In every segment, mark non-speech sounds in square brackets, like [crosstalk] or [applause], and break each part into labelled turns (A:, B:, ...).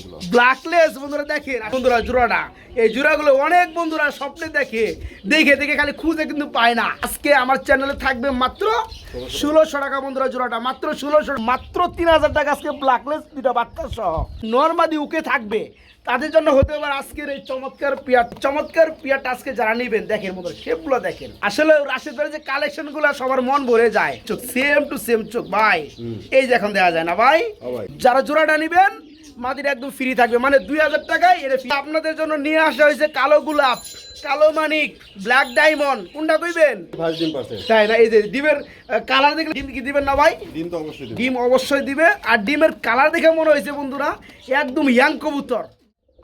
A: কালারগুলো
B: ব্ল্যাকলেস বন্ধুরা দেখেন বন্ধুরা জোড়াটা। এই জোড়াগুলো অনেক বন্ধুরা স্বপ্নে দেখে দেখে দেখে খালি খুঁজে কিন্তু পায় না। আজকে আমার চ্যানেলে থাকবে মাত্র ষোলোশো টাকা বন্ধুরা জোড়াটা মাত্র ষোলোশো মাত্র তিন হাজার টাকা আজকে ব্ল্যাকলেস দুটা বাচ্চা সহ। নর্মাদি উকে থাকবে তাদের জন্য হতে পারে আজকের এই চমৎকার পিয়ার চমৎকার পিয়ারটা আজকে যারা নিবেন দেখেন বন্ধুরা সেগুলো দেখেন। আসলে রাশেদ ভাইয়ের যে কালেকশনগুলো সবার মন ভরে যায় চোখ সেম টু সেম চোখ ভাই। এই যে এখন দেওয়া যায় না ভাই।
A: হ্যাঁ ভাই।
B: যারা জোড়াটা নিবেন মাদির একদম ফ্রি থাকবে। মানে দুই হাজার টাকায় এটা। আপনাদের জন্য নিয়ে আসা হয়েছে কালো গোলাপ কালো মানিক ব্ল্যাক ডায়মন্ড কোনটা কইবেন? তাই না? এই যে ডিমের কালার দেখলে ডিম কি দিবেন না ভাই?
A: ডিম তো অবশ্যই দিবে।
B: ডিম অবশ্যই দিবে। আর ডিমের কালার দেখে মনে হয়েছে বন্ধুরা একদম ইয়াং কবুতর।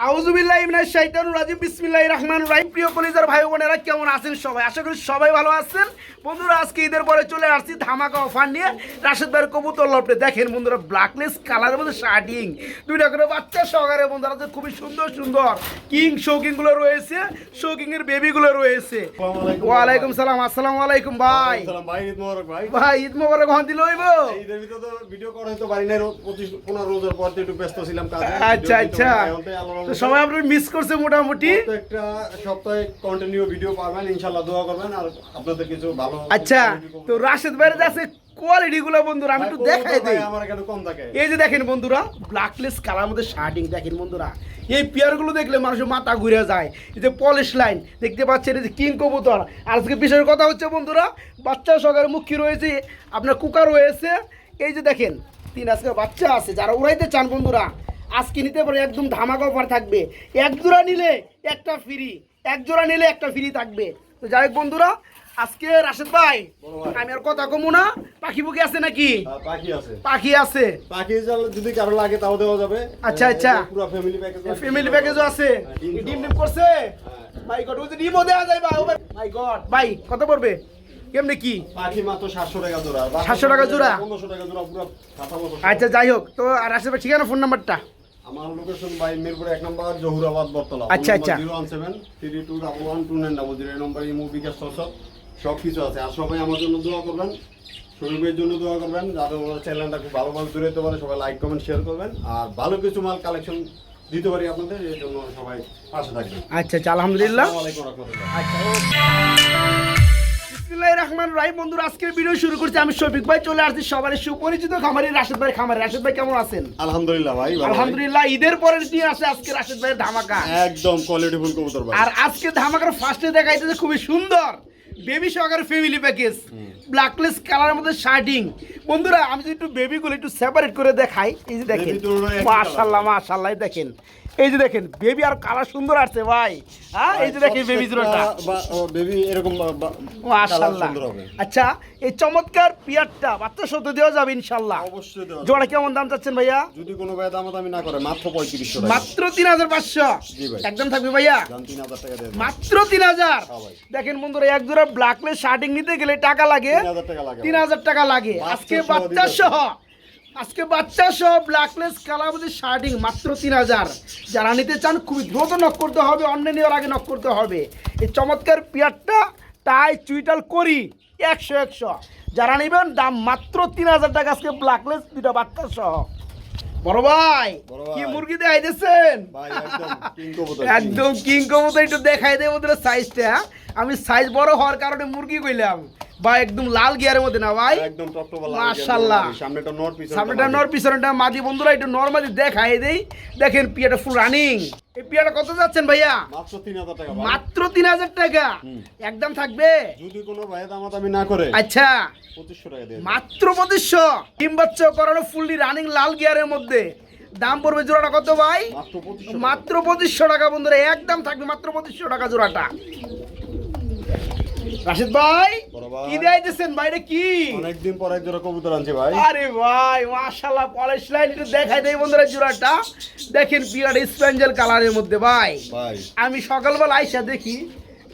B: আউজুবিল্লাহ ইমনাশ শাইতানুর রাজিম বিসমিল্লাহির রহমানির রহিম। প্রিয় কলিজার ভাই বোনেরা কেমন আছেন সবাই? আশা করি সবাই ভালো আছেন। বন্ধুরা আজকে ঈদের পরে চলে আসছি ধামাকা অফার নিয়ে। রাশেদ ভাইয়ের কবুতর লপটে। দেখেন বন্ধুরা ব্ল্যাকলেস কালারের মধ্যে শার্টিং দুইটা করে বাচ্চা সহকারে বন্ধুরা যে খুবই সুন্দর সুন্দর কিং শৌকিংগুলো রয়েছে শৌকিং এর বেবি গুলো রয়েছে। ওয়ালাইকুম সালাম আসসালামু আলাইকুম ভাই।
A: ভাই ঈদ মোবারক ভাই।
B: ভাই ঈদ মোবারক হন দিল হইব?
A: ঈদের ভিতরে তো ভিডিও করা হয়তো পারি নাই পঁচিশ পনেরো রোজার পর একটু ব্যস্ত ছিলাম কাজে।
B: আচ্ছা আচ্ছা।
A: তো
B: সবাই আপনার মিস করছে মোটামুটি।
A: প্রত্যেকটা সপ্তাহে কন্টিনিউ ভিডিও পাবেন ইনশাআল্লাহ দোয়া করবেন আর আপনাদের কিছু ভালো
B: আচ্ছা তো রাশেদ ভাইয়ের কাছে কোয়ালিটি গুলো বন্ধুরা আমি একটু দেখাই দিই। এই যে দেখেন বন্ধুরা ব্ল্যাকলেস কালার মধ্যে শার্টিং দেখেন বন্ধুরা। এই পেয়ারগুলো দেখলে মানুষের মাথা ঘুরে যায়। এই যে পলিশ লাইন দেখতে পাচ্ছেন এই যে কিং কবুতর। আজকে বিষয়ের কথা হচ্ছে বন্ধুরা বাচ্চা সহকারে মুখী রয়েছে আপনার কুকার রয়েছে। এই যে দেখেন তিন আজকে বাচ্চা আছে যারা উড়াইতে চান বন্ধুরা আজকে নিতে পারে একদম ধামাকা অফার থাকবে। এক জোড়া নিলে একটা ফ্রি এক জোড়া নিলে একটা ফ্রি থাকবে। তো যাই হোক বন্ধুরা আজকে রাশেদ ভাই আমি আর কথা কমু না। পাখি পুকি আছে নাকি?
A: পাখি আছে।
B: পাখি আছে।
A: পাখি জাল- যদি কারও লাগে তাও দেওয়া যাবে।
B: আচ্ছা, আচ্ছা।
A: পুরো ফ্যামিলি প্যাকেজ
B: ফ্যামিলি প্যাকেজও আছে।
A: হ্যাঁ, ডিম
B: ডিম করছে? মাই গড ওই ডিমও দেওয়া যায় ভাই মাই গড। ভাই কত পড়বে? কেমনে কি?
A: পাখি মাত্র সাতশো টাকা জোড়া।
B: 700 টাকা জোড়া?
A: পনেরোশো টাকা জোড়া পুরো
B: আচ্ছা যাই হোক। তো আর আসলে ভাই ঠিকানা ফোন নাম্বারটা
A: আমার লোকেশন বাই মিরপুর এক নম্বর জহুরাবাদ বটতলা
B: আচ্ছা, আচ্ছা।
A: Zero one seven three two double one two nine double zero এই নম্বরে ইমো বিকাশ সব সব কিছু আছে। আর সবাই আমার জন্য দোয়া করবেন শরীরের জন্য দোয়া করবেন যাতে আমার চ্যানেলটা খুব ভালোভাবে দূরে যেতে পারে। সবাই লাইক কমেন্ট শেয়ার করবেন। আর ভালো কিছু মাল কালেকশন দিতে পারি আপনাদের এর জন্য সবাই পাশে থাকবেন।
B: আচ্ছা আচ্ছা আলহামদুলিল্লাহ। আচ্ছা বিসমিল্লাহির রহমান রাহিম। বন্ধুরা আজকের ভিডিও শুরু করছি আমি শফিক ভাই। চলে আসছি সবার সুপরিচিত খামারি রাশেদ ভাই খামারি। রাশেদ ভাই কেমন আছেন?
A: আলহামদুলিল্লাহ ভাই
B: আলহামদুলিল্লাহ ঈদের পরে নিয়ে আসে আজকে রাশেদ ভাইয়ের ধামাকা।
A: একদম কোয়ালিটি কবুতর ভাই।
B: আর আজকে ধামাকার ফার্স্টে দেখাইতেছে খুবই সুন্দর। বেবি সহকারে ফ্যামিলি প্যাকেজ ব্ল্যাকলেস কালারের মধ্যে শার্টিং বন্ধুরা আমি যদি একটু বেবিগুলো একটু সেপারেট করে দেখাই। এই যে দেখেন মাশাল্লাহ মাশাল্লাহ দেখেন। এই যে দেখেন বেবি আর কালার সুন্দর আসছে ভাই। হ্যাঁ এই যে দেখেন বেবি জোড়াটা
A: বেবি এরকম হবে।
B: আচ্ছা এই চমৎকার পিয়ারটা বাচ্চা সত্য দেওয়া যাবে ইনশাল্লাহ
A: অবশ্যই দেওয়া
B: জোড়া কেমন দাম চাচ্ছেন ভাইয়া?
A: যদি কোনো ভাই দামাদামি না করে মাত্র পঁয়ত্রিশশো টাকা।
B: মাত্র তিন হাজার পাঁচশো।
A: জি ভাই।
B: একদম থাকবে ভাইয়া?
A: দাম তিন হাজার টাকা দিয়ে দেন।
B: মাত্র তিন হাজার।
A: হ্যাঁ ভাই।
B: দেখেন বন্ধুরা এক জোড়া ব্ল্যাক ব্ল্যাকলেস শার্টিং নিতে গেলে টাকা লাগে।
A: তিন হাজার টাকা লাগে।
B: তিন হাজার টাকা লাগে। আজকে বাচ্চা সহ আজকে বাচ্চা সহ ব্ল্যাকলেস কালার মধ্যে শার্টিং মাত্র তিন হাজার। যারা নিতে চান খুবই দ্রুত নক করতে হবে অন্য নেওয়ার আগে নক করতে হবে। এই চমৎকার পিয়ারটা টাই চুইটাল করি একশো একশো। যারা নেবেন দাম মাত্র তিন হাজার টাকা আজকে ব্ল্যাকলেস দুটা বাচ্চা সহ। বড় ভাই কি। মুরগি দেখাইতেছেন?
A: একদম
B: কিং কবুতর। একটু দেখাই দেবো ওদের সাইজটা আমি সাইজ বড় হওয়ার কারণে মুরগি কইলাম। বা একদম লাল গিয়ারের মধ্যে না ভাই?
A: একদম
B: মাশাআল্লাহ।
A: সামনেটা নর পিছনে
B: সামনেটা নর পিছনেটা মাঝি বন্ধুরা একটু নর্মালি দেখাই দেই। দেখেন পিয়াটা ফুল রানিং এই পিয়াটা কত যাচ্ছেন ভাইয়া?
A: মাত্র তিন হাজার টাকা
B: মাত্র তিন হাজার টাকা? একদম থাকবে?
A: যদি কোনো ভাই দামাদামি না করে
B: আচ্ছা।
A: পঁচিশশো টাকা দিয়ে দেন।
B: মাত্র পঁচিশশো? ডিম বাচ্চা করানো ফুললি রানিং লাল গিয়ারের মধ্যে। দাম পড়বে জোড়াটা কত ভাই?
A: মাত্র পঁচিশশো
B: টাকা বন্ধুরা। একদম থাকবে মাত্র পঁচিশশো টাকা জোড়াটা। রাশিদ ভাই কি বাইরে কি?
A: অনেকদিন পর এক জোড়া কবুতর আনছি ভাই।
B: আরে ভাই মাশাআল্লাহ পলিশ লাইন একটু দেখাই দেই বন্ধুরা জোড়াটা। দেখেন বিরাট স্পেঞ্জেল কালারের মধ্যে ভাই।
A: ভাই।
B: আমি সকালবেলা আইসা দেখি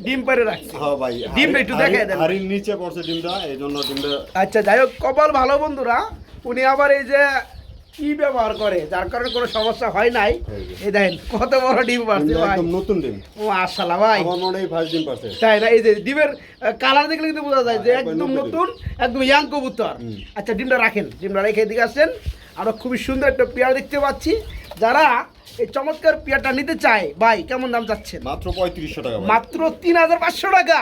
B: ডিম পেরে রাখছি।
A: হ্যাঁ ভাই
B: ডিমটা একটু দেখাই দেন।
A: হাড়ির নিচে পড়ছে ডিমটা ডিমটা
B: আচ্ছা যাই হোক কপাল ভালো বন্ধুরা। উনি আবার এই যে কি ব্যবহার করে? যার কারণে কোনো সমস্যা হয় নাই।
A: এই
B: দেখেন কত বড় ডিম পাচ্ছে ভাই।
A: একদম নতুন ডিম।
B: ও মাশাআল্লাহ ভাই।
A: আমার মনে হয় ফার্স্ট ডিম
B: তাই না? এই যে ডিমের কালার দেখলে কিন্তু বোঝা যায় যে
A: হ্যাঁ,
B: একদম
A: নতুন
B: নতুন। একদম ইয়াং কবুতর। আচ্ছা ডিমটা রাখেন। ডিমটা রেখে এদিকে আসছেন আমরা খুবই সুন্দর একটা পেয়ার দেখতে পাচ্ছি। যারা এই চমৎকার পেয়ারটা নিতে চায় ভাই কেমন দাম যাচ্ছে
A: মাত্র পঁয়ত্রিশশো টাকা
B: মাত্র তিন হাজার পাঁচশো টাকা।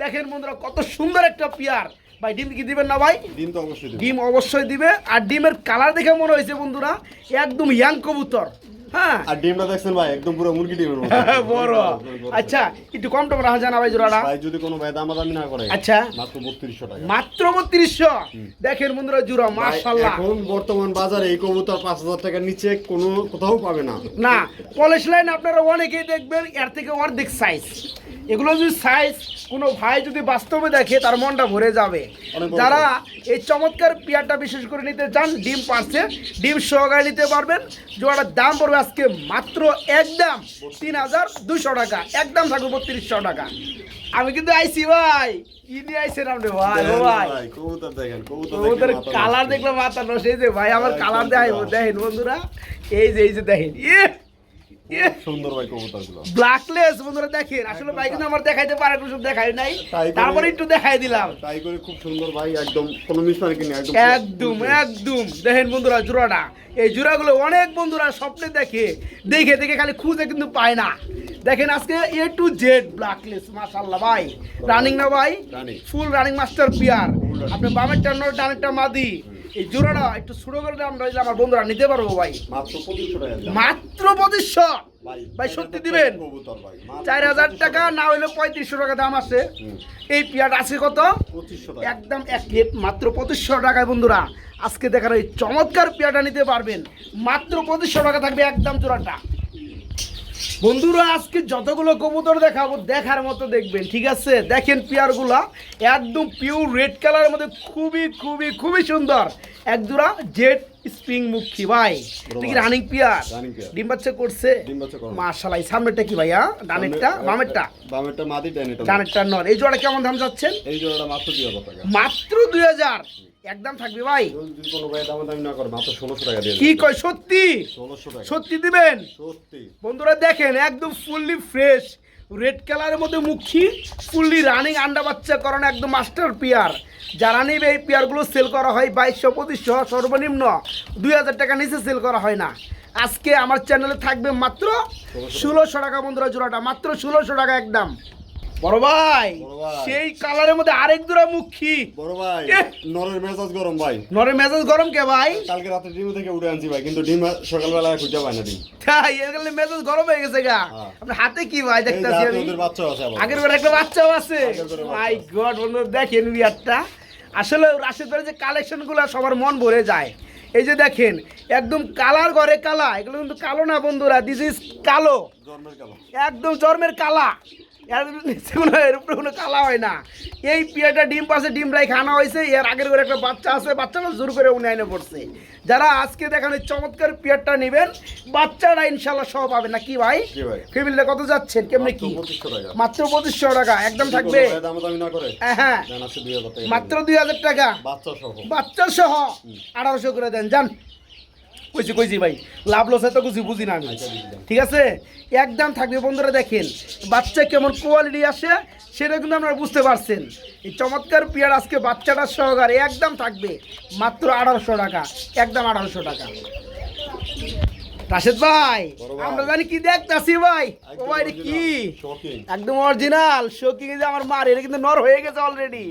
B: দেখেন বন্ধুরা কত সুন্দর একটা পেয়ার। ভাই ডিম কি দিবেন না ভাই?
A: ডিম তো অবশ্যই
B: ডিম অবশ্যই দিবে। আর ডিমের কালার দেখে মনে হয়েছে বন্ধুরা একদম ইয়াং কবুতর। হ্যাঁ?
A: আর ডিমটা দেখছেন ভাই একদম পুরো মুরগি ডিমের মতো।
B: বড়। আচ্ছা একটু কম টম রাখা জানা ভাই জোড়াটা?
A: ভাই যদি কোনো ভাই দামাদামি না করে
B: আচ্ছা।
A: মাত্র টাকা।
B: দেখেন বন্ধুরা জোড়া
A: এখন বর্তমান বাজারে এই কবুতর পাঁচ হাজার টাকার নিচে কোনো কোথাও পাবে না।
B: না পলিশ লাইন আপনারা অনেকেই দেখবেন এর থেকে অর্ধেক সাইজ এগুলো যদি সাইজ কোনো ভাই যদি বাস্তবে দেখে তার মনটা ভরে যাবে। যারা এই চমৎকার পেয়ারটা বিশেষ করে নিতে চান ডিম পারছে ডিম সহকারে নিতে পারবেন। জোড়াটার দাম পড়বে আজকে মাত্র একদম তিন হাজার দুশো টাকা। একদম থাকবে বত্রিশশো টাকা। আমি কিন্তু আইসি ভাই। কি নিয়ে আইসেন আপনি ভাই ও ভাই।
A: ভাই, কবুতর দেখেন কবুতর
B: ওদের কালার
A: নষ্ট।
B: দেখলে মাথা নষ্ট। এই যে ভাই আমার কালার। দেখেন বন্ধুরা এই যে এই যে দেখেন। ইয়ে [laughs]
A: সুন্দর ভাই কবুতরগুলো।
B: ব্ল্যাকলেস বন্ধুরা দেখেন আসলে ভাই কিন্তু আমার দেখাইতে পারে দেখাই নাই। তারপরে একটু দেখাই দিলাম।
A: তাই করে খুব সুন্দর ভাই একদম কোনো মিস মানে কিনে একদম
B: একদম একদম। দেখেন বন্ধুরা জোড়াটা এই জোড়াগুলো অনেক বন্ধুরা স্বপ্নে দেখে দেখে দেখে খালি খুঁজে কিন্তু পায় না। দেখেন আজকে এ টু জেড ব্ল্যাকলেস মাশাআল্লাহ ভাই। রানিং না ভাই? ফুল রানিং মাস্টার পিয়ার আপনি বামের ডানেরটা মাদি। এই জোড়াটা একটু ছোট করে দাম রইলে আমার বন্ধুরা নিতে পারব ভাই।
A: মাত্র পঁচিশশো
B: ভাই সত্যি দিবেন? চার হাজার টাকা। না হলে পঁয়ত্রিশশো টাকা দাম আছে। এই পিয়াটা আছে কত? একদম এক প্লেট মাত্র পঁচিশশো টাকায় বন্ধুরা। আজকে দেখার এই চমৎকার পেয়াটা নিতে পারবেন। মাত্র পঁচিশশো টাকা থাকবে একদম চূড়াটা বন্ধুরা আজকে যতগুলো কবুতর দেখাবো দেখার মতো দেখবেন ঠিক আছে? দেখেন পেয়ারগুলা একদম পিওর রেড কালারের মধ্যে খুবই খুবই খুবই সুন্দর। এক জোড়া জেড স্প্রিং মুখী ভাই। Running pair. ডিম বাচ্চা করছে?
A: ডিম বাচ্চা করানো।
B: মার্শাল এই সামনেরটা কি ভাইয়া? ডানেরটা? বামেরটা?
A: বামেরটা মাদি ডানেরটা।
B: ডানেরটা নর। এই জোড়া কেমন দাম যাচ্ছেন
A: এই জোড়াটা মাত্র দুই হাজার টাকা।
B: মাত্র দুই হাজার। একদম থাকবে ভাই।
A: যদি কোনো ভাই দামাদামি না করে মাত্র ষোলোশো টাকা দিয়ে
B: কি কয় সত্যি? সত্যি দিবেন?
A: সত্যি।
B: বন্ধুরা দেখেন একদম ফুললি ফ্রেশ রেড কালারের মধ্যে মুখী ফুললি রানিং আন্ডা বাচ্চা করানো একদম মাস্টার পিয়ার যারা নেবে এই পিয়ারগুলো সেল করা হয় বাইশশো পঁচিশশো সর্বনিম্ন দুই হাজার টাকা নিচে সেল করা হয় না। আজকে আমার চ্যানেলে থাকবে মাত্র ষোলোশো টাকা বন্ধুরা জোড়াটা মাত্র ষোলোশো টাকা একদম। বড় ভাই সেই কালারের মধ্যে আরেক জোড়া মুখী
A: বড় ভাই নরের মেজাজ গরম ভাই।
B: নরে মেজাজ গরম কে ভাই?
A: কালকে রাতে ডিম থেকে উঠে আনছি ভাই কিন্তু ডিম সকালবেলা খুঁজে পায় না ডিম।
B: তাই এগুলো মেজাজ গরম হয়ে গেছে গা।
A: হ্যাঁ।
B: আপনার হাতে কি ভাই দেখতেছি আমি?
A: বাচ্চা আছে
B: আগের বার একটা বাচ্চাও আছে। মাই গড বন্ধু দেখেন বিয়ারটা আসলে রাশেদের যে কালেকশনগুলো সবার মন ভরে যায়। এই যে দেখেন একদম কালার ঘরে কালা। এগুলো কিন্তু কালো না বন্ধুরা দিস ইজ কালো।
A: জন্মের কালো।
B: একদম জন্মের কালা। এর নিচে কোনো এর উপরে কোনো কালা হয় না। এই পিয়াটা ডিম পাশে ডিম রাই খানা হয়েছে এর আগের করে একটা বাচ্চা আছে বাচ্চাটা জোর করে উনি আইনে পড়ছে। যারা আজকে দেখেন এই চমৎকার পিয়ারটা নেবেন বাচ্চারা ইনশাল্লাহ সহ পাবে না কি ভাই?
A: কি
B: কত যাচ্ছেন? কেমনি কি? মাত্র পঁচিশশো টাকা। একদম থাকবে? হ্যাঁ, হ্যাঁ। মাত্র দুই হাজার টাকা?
A: বাচ্চা সহ।
B: বাচ্চা সহ? আঠারোশো করে দেন যান। কইছি কইছি ভাই লাভ লস তো কিছু বুঝি না আমি। ঠিক আছে? একদম থাকবে। বন্ধুরা দেখেন বাচ্চা কেমন কোয়ালিটি আসে সেটা কিন্তু আপনারা বুঝতে পারছেন। এই চমৎকার পিয়ার আজকে বাচ্চাটার সহকারে একদম থাকবে মাত্র আঠারোশো টাকা। একদম আঠারোশো টাকা। রাশেদ ভাই আমরা জানি কি দেখতাছি ভাই? ও ভাই কি? একদম অরিজিনাল শোকিং যে আমার মার এটা কিন্তু নর হয়ে গেছে অলরেডি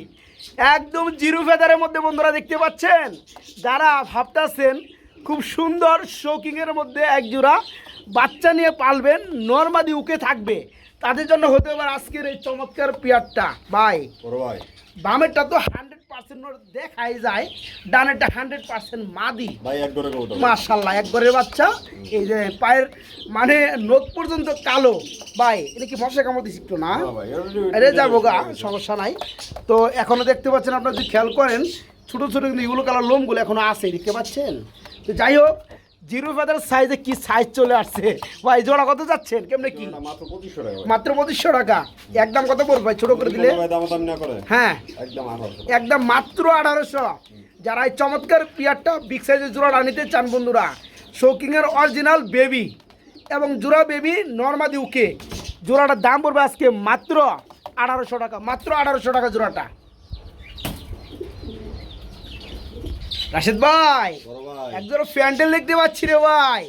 B: একদম জিরো ফেদারের মধ্যে বন্ধুরা দেখতে পাচ্ছেন? যারা ভাবতাছেন খুব সুন্দর শোকিং এর মধ্যে এক জোড়া বাচ্চা নিয়ে পালবেন নর্মাদি উকে থাকবে। তাদের জন্য হতে পারে আজকের এই চমৎকার পিয়ারটা।
A: বড়
B: বামেরটা তো হান্ড্রেড পার্সেন্ট দেখাই যায় ডানেরটা হান্ড্রেড পার্সেন্ট মাদি।
A: ভাই এক
B: একবারের বাচ্চা। এই যে পায়ের মানে নখ পর্যন্ত কালো। বাই এটা কি মশা কামড় একটু না? আরে যাব গা সমস্যা নাই। তো এখনও দেখতে পাচ্ছেন আপনারা যদি খেয়াল করেন ছোট ছোট কিন্তু ইগুলো কালার লোমগুলো এখনও আছে দেখতে পাচ্ছেন? তো যাই হোক জিরো ফেদার সাইজে কি সাইজ চলে আসছে? ভাই জোড়া কত যাচ্ছেন? কেমনে কি?
A: মাত্র পঁচিশশো টাকা
B: একদম কত পড়বে ভাই? ছোট করে দিলে? হ্যাঁ।
A: একদম
B: একদম মাত্র আঠারোশো। যারা এই চমৎকার পিয়ারটা বিগ সাইজের জোড়াটা নিতে চান বন্ধুরা শৌকিংয়ের অরিজিনাল বেবি এবং জোড়া বেবি নর্মাদি উকে জোড়াটার দাম পড়বে আজকে মাত্র আঠারোশো টাকা মাত্র আঠারোশো টাকা জোড়াটা। রাশেদ ভাই
A: বড় ভাই।
B: এক জোড়া প্যান্ডেল দেখতে পাচ্ছি রে ভাই।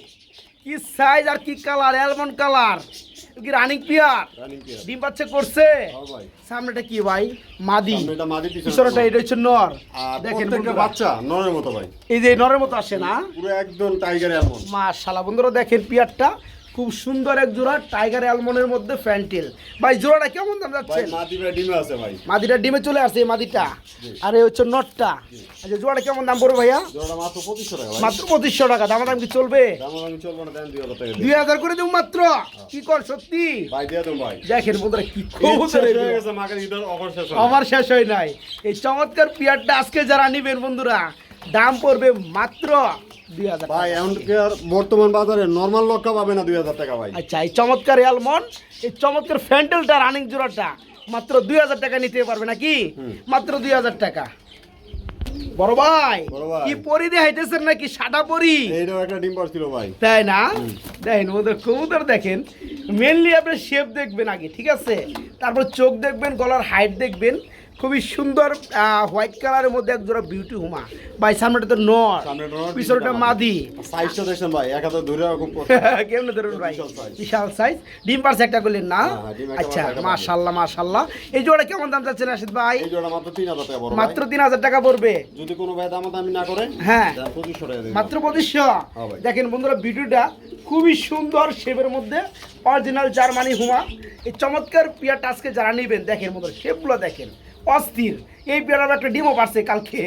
B: কি সাইজ আর কি কালার অ্যালমন্ড কালার কি রানিং পিয়ার ডিম বাচ্চা করছে?
A: হ্যাঁ
B: সামনেটা কি ভাই? মাদি। পিছনেটা এটা হচ্ছে নর। দেখেন
A: বাচ্চা নরের মতো ভাই।
B: এই যে নরের মতো আসে না?
A: পুরো একদম টাইগার এমন
B: মাশাআল্লাহ বন্ধুরা দেখেন পিয়ারটা। খুব সুন্দর এক জোড়া টাইগার অ্যালমন্ডের মধ্যে ফ্যান্টেল ভাই জোড়াটা কেমন দাম
A: ভাই
B: মাদিটা ডিমে চলে আসছে এই মাদিটা। আর এই হচ্ছে নটটা। আচ্ছা জোড়াটা কেমন দাম পড়বে ভাইয়া?
A: মাত্র পঁচিশশো টাকা
B: দাম দাম কি চলবে?
A: দাম আমি চলবো না দেন দুই হাজার
B: করে দেবো মাত্র? কি কর সত্যি? দেখেন বন্ধুরা কি।
A: হয়ে হয়ে
B: আমার শেষ হয় নাই। এই চমৎকার পিয়ারটা আজকে যারা নিবেন বন্ধুরা দাম পড়বে মাত্র দুই হাজার
A: ভাই এমনকার বর্তমান বাজারে নর্মাল লক্কা পাবে না দুই হাজার টাকা ভাই?
B: আচ্ছা এই চমৎকার অ্যালমন্ড এই চমৎকার ফ্যান্টেলটা রানিং জোড়াটা মাত্র দুই হাজার টাকা নিতে পারবে নাকি? মাত্র দুই হাজার টাকা। বড় ভাই
A: বড় ভাই।
B: কি পরি দিয়ে হাইতেছেন নাকি? সাদা পরি?
A: এইটাও একটা ডিম ছিল ভাই।
B: তাই না? দেখেন ওদের কবুতর দেখেন মেনলি আপনি শেপ দেখবেন আগে ঠিক আছে? তারপর চোখ দেখবেন গলার হাইট দেখবেন খুবই সুন্দর হোয়াইট কালারের মধ্যে এক জোড়া বিউটি হুমা। ভাই সামনেটা তো নর। পিছনটা মাদি।
A: সাইজটা দেখছেন ভাই এক হাতে ধরে এরকম [laughs]
B: কেমন ধরুন ভাই?
A: বিশাল
B: সাইজ ডিম পারছে একটা করলেন না?
A: হ্যাঁ, হ্যাঁ, ডিম একটা
B: আচ্ছা
A: পারছে, একটা
B: মাশাল্লাহ মাশাল্লাহ। এই জোড়া কেমন দাম যাচ্ছে রাশিদ ভাই?
A: এই জোড়া মাত্র টাকা
B: মাত্র পড়বে।
A: যদি কোনো ভাই দাম দামি না করে
B: হ্যাঁ।
A: দেন পঁচিশশো টাকা দিন
B: মাত্র
A: হ্যাঁ ভাই।
B: দেখেন বন্ধুরা ভিডিওটা খুবই সুন্দর শেপের মধ্যে অরিজিনাল জার্মানি হুমা। এই চমৎকার পিয়া টাস্কে যারা নেবেন দেখেন বন্ধুরা শেপগুলো দেখেন। অস্থির। এই পেয়ারার একটা ডিমও পারছে কালকে।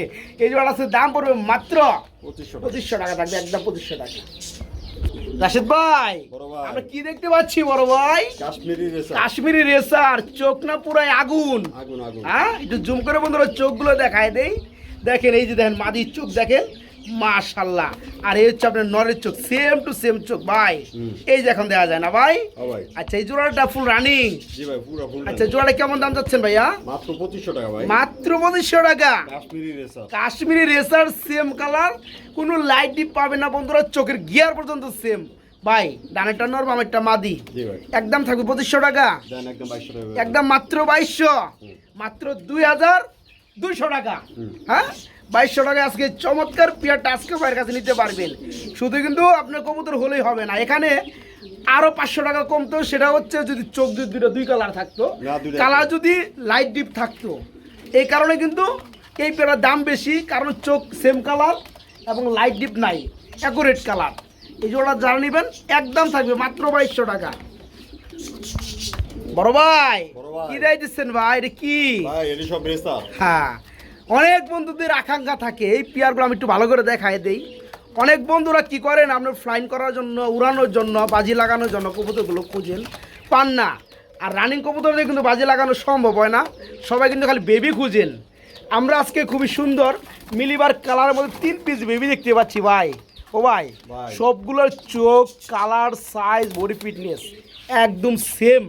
B: এই জোড়া আছে দাম পড়বে মাত্র
A: পঁচিশশো টাকা।
B: থাকবে একদম পঁচিশশো টাকা। রাশেদ ভাই
A: বড় ভাই।
B: আমরা কি দেখতে পাচ্ছি বড় ভাই?
A: কাশ্মীরি রেসা
B: কাশ্মীরি রেসার চোখ না পুরাই আগুন।
A: আগুন আগুন।
B: হ্যাঁ একটু জুম করে বন্ধুরা চোখগুলো দেখায় দেই। দেখেন এই যে দেখেন মাদির চোখ দেখেন। মাশাল্লাহ আর এই হচ্ছে আপনার নরের চোখ সেম টু সেম চোখ ভাই। এই যে এখন দেখা যায় না ভাই? আচ্ছা এই জোড়াটা ফুল রানিং আচ্ছা জোড়াটা কেমন দাম যাচ্ছেন ভাইয়া?
A: মাত্র পঁচিশশো টাকা ভাই।
B: মাত্র পঁচিশশো টাকা।
A: কাশ্মীরি রেসা
B: রেসার সেম কালার কোনো লাইট ডিপ পাবে না বন্ধুরা চোখের গিয়ার পর্যন্ত সেম ভাই ডানেরটা নর বামেরটা মাদি। একদম থাকবে পঁচিশশো টাকা।
A: একদম বাইশশো টাকা।
B: একদম মাত্র বাইশশো। মাত্র দুই হাজার দুইশো টাকা। হ্যাঁ? বাইশশো টাকা আজকে চমৎকার পিয়ারটা আজকে ভাইয়ের কাছে নিতে পারবেন। শুধু কিন্তু আপনার কবুতর হলেই হবে না। এখানে আরও পাঁচশো টাকা কমতো সেটা হচ্ছে যদি চোখ দুটো দুই কালার থাকতো। কালার যদি লাইট ডিপ থাকতো। এই কারণে কিন্তু এই পেয়ারার দাম বেশি কারণ চোখ সেম কালার এবং লাইট ডিপ নাই অ্যাকুরেট কালার এই জোড়া যারা নেবেন একদম থাকবে মাত্র বাইশশো টাকা। বড় ভাই কি দেয় দিচ্ছেন ভাই? এটা কি? হ্যাঁ। অনেক বন্ধুদের আকাঙ্ক্ষা থাকে। এই পেয়ারগুলো আমি একটু ভালো করে দেখাই দেই। অনেক বন্ধুরা কি করেন আপনার ফ্লাইং করার জন্য উড়ানোর জন্য বাজি লাগানোর জন্য কবুতরগুলো খুঁজেন। পান না। আর রানিং কবুতর দিয়ে কিন্তু বাজি লাগানো সম্ভব হয় না। সবাই কিন্তু খালি বেবি খুঁজেন। আমরা আজকে খুবই সুন্দর মিলিবার কালারের মধ্যে তিন পিস বেবি দেখতে পাচ্ছি ভাই। ও ভাই। সবগুলোর চোখ কালার সাইজ বডি ফিটনেস একদম সেম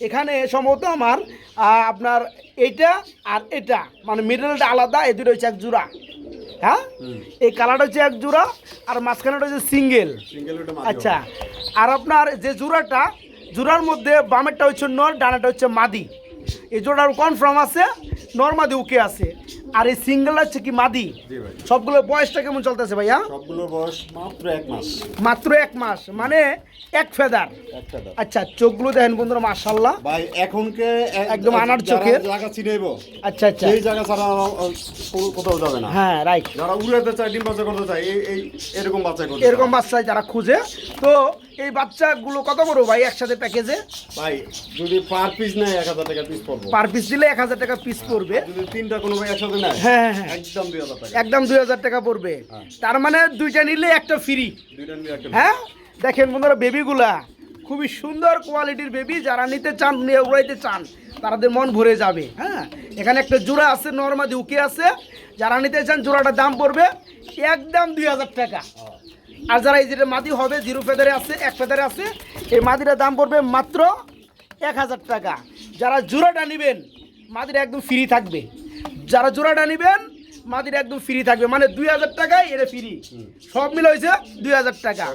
B: এখানে সম্ভবত আমার আপনার এইটা আর এটা মানে মিডলটা আলাদা এই দুটো হচ্ছে এক জোড়া। হ্যাঁ? এই কালারটা হচ্ছে এক জোড়া আর মাঝখানেটা হচ্ছে সিঙ্গেল
A: সিঙ্গেল
B: আচ্ছা। আর আপনার যে জোড়াটা জোড়ার মধ্যে বামেরটা হচ্ছে নর ডানাটা হচ্ছে মাদি। এই জোড়ার কনফার্ম আছে নর মাদি উকে আছে। আর এই সিঙ্গেল হচ্ছে কি মাদি? সবগুলো বয়সটা কেমন চলতেছে ভাইয়া?
A: সবগুলোর বয়স মাত্র এক মাস।
B: মাত্র এক মাস মানে এক ফেদার। আচ্ছা চোখগুলো দেখেন বন্ধুরা মাশাল্লাহ
A: ভাই এখনকে
B: একদম আনার চোখের।
A: জায়গা চিনেব
B: আচ্ছা আচ্ছা।
A: সেই জায়গা ছাড়া কোথাও যাবে না।
B: হ্যাঁ রাইট
A: যারা উড়াতে চায় ডিম বাচ্চা করতে চায় এই এই এরকম বাচ্চা করতে
B: এরকম। বাচ্চা যারা খুঁজে তো এই বাচ্চাগুলো কত বড় ভাই একসাথে প্যাকেজে
A: ভাই যদি পার পিস নেয় এক হাজার টাকা পিস পড়ব।
B: পার পিস দিলে এক হাজার টাকা পিস পড়বে।
A: যদি তিনটা কোনো ভাই একসাথে
B: হ্যাঁ, হ্যাঁ।
A: একদম দুই হাজার টাকা।
B: একদম দুই হাজার টাকা পড়বে।
A: হ্যাঁ।
B: তার মানে দুইটা নিলে একটা ফ্রি হ্যাঁ? দেখেন বন্ধুরা বেবিগুলা খুবই সুন্দর কোয়ালিটির বেবি যারা নিতে চান নিয়ে উড়াইতে চান তাদের মন ভরে যাবে। হ্যাঁ? এখানে একটা জোড়া আছে নর্মাদি উকে আছে। যারা নিতে চান জোড়াটার দাম পড়বে একদম দুই হাজার টাকা। আর যারা এই যেটা মাদি হবে জিরো ফেদারে আছে এক ফেদারে আছে এই মাদিটার দাম পড়বে মাত্র এক হাজার টাকা। যারা জোড়াটা নেবেন মাদিটা একদম ফ্রি থাকবে। যারা জোড়াটা নেবেন মাদিটা একদম ফ্রি থাকবে। মানে দুই হাজার টাকায় এটা ফ্রি সব মিলে হয়েছে দুই হাজার টাকা।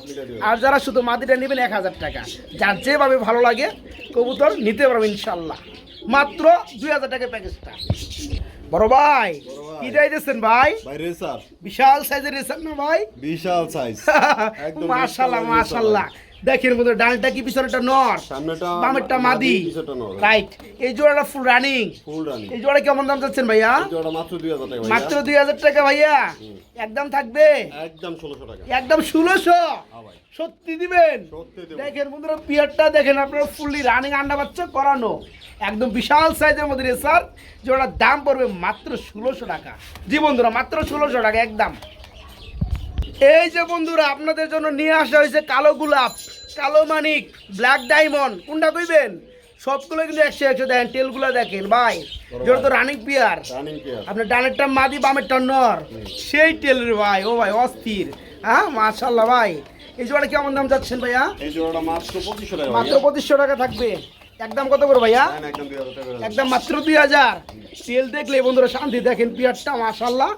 B: আর যারা শুধু মাদিটা নেবেন এক হাজার টাকা। যার যেভাবে ভালো লাগে কবুতর নিতে পারবে ইনশাল্লাহ। মাত্র দুই হাজার টাকা প্যাকেজটা। বড় ভাই। কি চাইতেছেন ভাই? বিশাল সাইজের রেসার না ভাই?
A: বিশাল সাইজ [laughs]
B: মাশাল্লাহ
A: color
B: মাশাল্লাহ। দেখেন বন্ধু ডানটা কি পিছনেটা নর?
A: সামনেটা
B: বামেরটা মাদি। রাইট এই জোড়াটা ফুল রানিং
A: ফুল রানি
B: এই জোড়া কেমন দাম চাচ্ছেন ভাইয়া?
A: জোড়া মাত্র 2000 টাকা ভাইয়া।
B: মাত্র দুই হাজার টাকা ভাইয়া। একদম থাকবে?
A: একদম 1600 টাকা।
B: একদম ষোলোশো?
A: হ্যাঁ ভাই।
B: সত্যি দিবেন? দেখেন বন্ধুরা পিয়ারটা দেখেন আপনার ফুললি রানিং আন্ডা বাচ্চা করানো। একদম বিশাল সাইজের মধ্যে রেসার যেটার দাম পড়বে মাত্র ষোলোশো টাকা। জি বন্ধুরা মাত্র ষোলোশো টাকা একদম। এই যে বন্ধুরা আপনাদের জন্য নিয়ে আসা হয়েছে কালো গোলাপ কালো মানিক ব্ল্যাক ডায়মন্ড কোনটা কইবেন? সবগুলো কিন্তু একশো একশো দেখেন টেলগুলো দেখেন ভাই। যেটা তো রানিং পিয়ার আপনার ডানেরটা মাদি বামেরটা নর। সেই টেলের ভাই ও ভাই অস্থির। হ্যাঁ মাশাল্লাহ ভাই। এই জোড়া কেমন দাম যাচ্ছেন ভাইয়া?
A: এই জোড়াটা মাত্র 2500 টাকা
B: মাত্র পঁচিশশো টাকা থাকবে। একদম কত করে ভাইয়া?
A: একদম 2000 টাকা
B: একদম মাত্র দুই হাজার। সেল দেখলে বন্ধুরা শান্তি দেখেন পিয়ারটা মাশাল্লাহ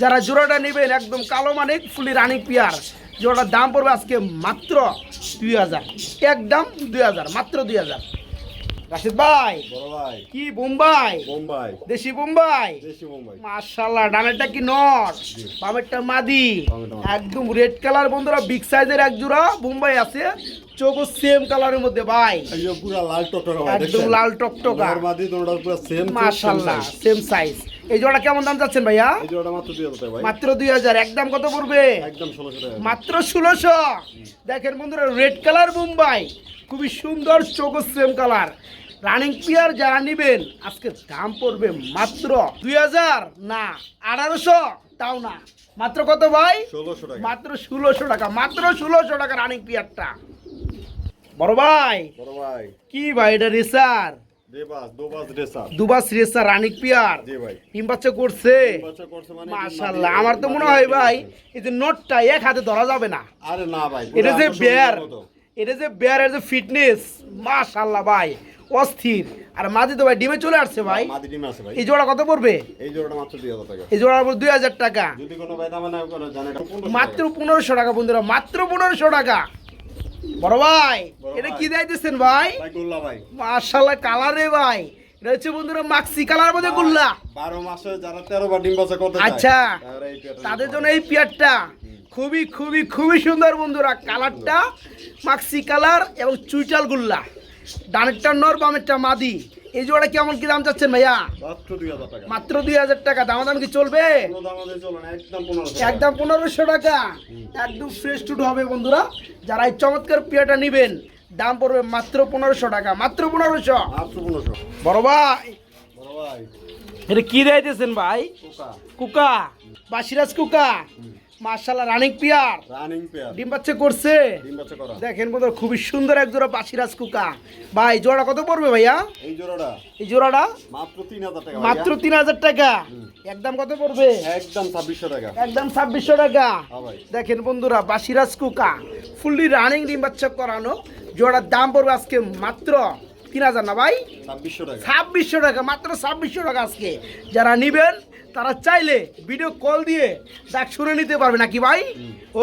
B: যারা জোড়াটা নেবেন একদম কালো মানে ফুলি রানি পিয়ার। জোড়াটার দাম পড়বে আজকে মাত্র দুই হাজার। একদম দুই হাজার মাত্র দুই হাজার। রাশিদ ভাই।
A: বড় ভাই।
B: কি বোম্বাই?
A: বোম্বাই।
B: দেশি বোম্বাই?
A: দেশি বোম্বাই।
B: ডানেরটা কি নর? বামেরটা মাদি। একদম রেড কালার বন্ধুরা বিগ সাইজের এক জোড়া বোম্বাই আছে। চোখও সেম কালারের মধ্যে ভাই।
A: এই পুরো লাল টকটকা
B: একদম লাল টকটকা।
A: দুটোটা পুরো সেম
B: সেম সাইজ এই জোড়া কেমন দাম যাচ্ছেন ভাইয়া?
A: এই জোড়াটা মাত্র 2000 টাকা ভাই।
B: মাত্র দুই হাজার। একদম কত পড়বে?
A: একদম 1600 টাকা।
B: মাত্র ষোলোশো। দেখেন বন্ধুরা রেড কালার মুম্বাই খুবই সুন্দর চোখ সেম কালার রানিং পিয়ার যারা নিবেন আজকে দাম পড়বে মাত্র দুই হাজার না আঠারোশো। তাও না। মাত্র কত ভাই?
A: 1600 টাকা।
B: মাত্র ষোলোশো টাকা মাত্র ষোলোশো টাকা রানিং পিয়ারটা বড় ভাই
A: বড় ভাই।
B: কি ভাই এটা রেসার পিয়ার ডিম করছে।
A: বাচ্চা করছে মানে
B: মাশাল্লাহ আমার তো মনে হয় ভাই এই যে নোটটা এক হাতে ধরা যাবে না।
A: আরে না ভাই
B: এটা যে বেয়ার এটা যে বেয়ারের যে ফিটনেস মাশাল্লাহ ভাই। অস্থির। আর মাঝে তো ভাই ডিমে চলে আসছে ভাই।
A: মাদি ডিম আছে ভাই।
B: এই জোড়া কত পড়বে?
A: এই জোড়াটা মাত্র 2000 টাকা।
B: এই জোড়া পড়বে দুই হাজার টাকা।
A: যদি কোনো ভাই দাম না করে জানে 1500
B: মাত্র পনেরোশো টাকা বন্ধুরা মাত্র পনেরোশো টাকা। বড় ভাই এটা কি দিতেছেন ভাই?
A: ভাই গোল্লা ভাই।
B: মাশাল্লাহ কালারে ভাই। এটা হচ্ছে বন্ধুরা মাক্সি কালার মধ্যে গুল্লা।
A: 12 মাসে যারা 13 বার ডিম বাচ্চা করতে
B: আচ্ছা তাদের জন্য এই পেয়ারটা। খুবই খুবই খুবই সুন্দর বন্ধুরা কালারটা মাক্সি কালার এবং চুইটাল গুল্লা। ডানেরটা নর বামেরটা মাদি। এই জোড়া কেমন কি দাম চাচ্ছেন ভাইয়া?
A: মাত্র 2000 টাকা।
B: মাত্র দুই হাজার টাকা। দাম দাম কি চলবে?
A: একদম 1500 টাকা।
B: একদম পনেরোশো টাকা। একদম ফ্রেশ টুড হবে বন্ধুরা। যারা এই চমৎকার পেয়ারটা নেবেন দাম পড়বে মাত্র পনেরোশো টাকা। মাত্র পনেরোশো।
A: মাত্র 1500
B: বড় ভাই। এটা কি দিতেছেন ভাই?
A: কোকা।
B: কুকা বাসিরাজ কুকা মার্শাল্লাহ রানিং পিয়ার।
A: Running pair.
B: ডিম বাচ্চা করছে?
A: ডিম বাচ্চা করা।
B: দেখেন বন্ধুরা খুবই সুন্দর এক জোড়া বাসিরাজ কুকা। ভাই জোড়া কত পড়বে ভাইয়া?
A: এই জোড়াটা।
B: এই জোড়াটা?
A: মাত্র 3000 টাকা
B: মাত্র
A: ভাইয়া।
B: তিন হাজার টাকা। একদম কত পড়বে?
A: একদম 2600 টাকা।
B: একদম ছাব্বিশশো টাকা।
A: হ্যাঁ
B: দেখেন বন্ধুরা বাসিরাজ কুকা ফুললি রানিং ডিম বাচ্চা করানো। জোড়ার দাম পড়বে আজকে মাত্র তিন হাজার না ভাই?
A: 2600 টাকা।
B: ছাব্বিশশো টাকা মাত্র ছাব্বিশশো টাকা আজকে। যারা নিবেন তারা চাইলে ভিডিও কল দিয়ে ডাক শুনে নিতে পারবে নাকি ভাই?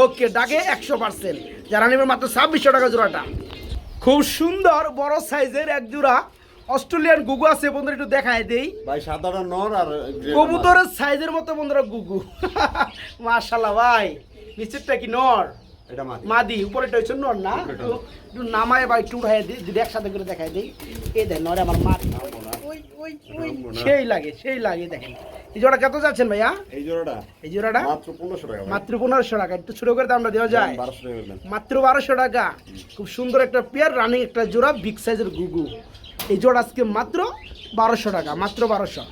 B: ওকে ডাকে একশো পার্সেন্ট যারা নেবেন মাত্র ছাব্বিশশো টাকা জোড়াটা। খুব সুন্দর বড় সাইজের এক জোড়া। অস্ট্রেলিয়ান গুগু আছে বন্ধুরা একটু দেখায় দেই।
A: ভাই সাধারণ নর আর
B: কবুতরের সাইজের মতো বন্ধুরা গুগু। [laughs] মাশাল্লাহ ভাই নিচেরটা কি নর?
A: মাদি। এটা মাদি।
B: মাদি উপরেটা হচ্ছে নর না? একটু নামায় বা একটু উঠায় দিই যদি একসাথে করে দেখায় দিই। এই দেখ নরে আমার মাদি। ওই ওই ওই
A: নামবো না।
B: সেই লাগে সেই লাগে দেখেন। এই জোড়া কত যাচ্ছেন ভাইয়া?
A: এই জোড়াটা?
B: এই জোড়াটা?
A: মাত্র 1500 টাকা
B: মাত্র পনেরোশো টাকা। একটু ছোট করে দামটা দেওয়া যায়।
A: 1200 টাকা করবেন
B: মাত্র বারোশো টাকা। খুব সুন্দর একটা পেয়ার রানিং একটা জোড়া বিগ সাইজের গুগু এই জোড়া আজকে মাত্র বারোশো টাকা মাত্র বারোশো।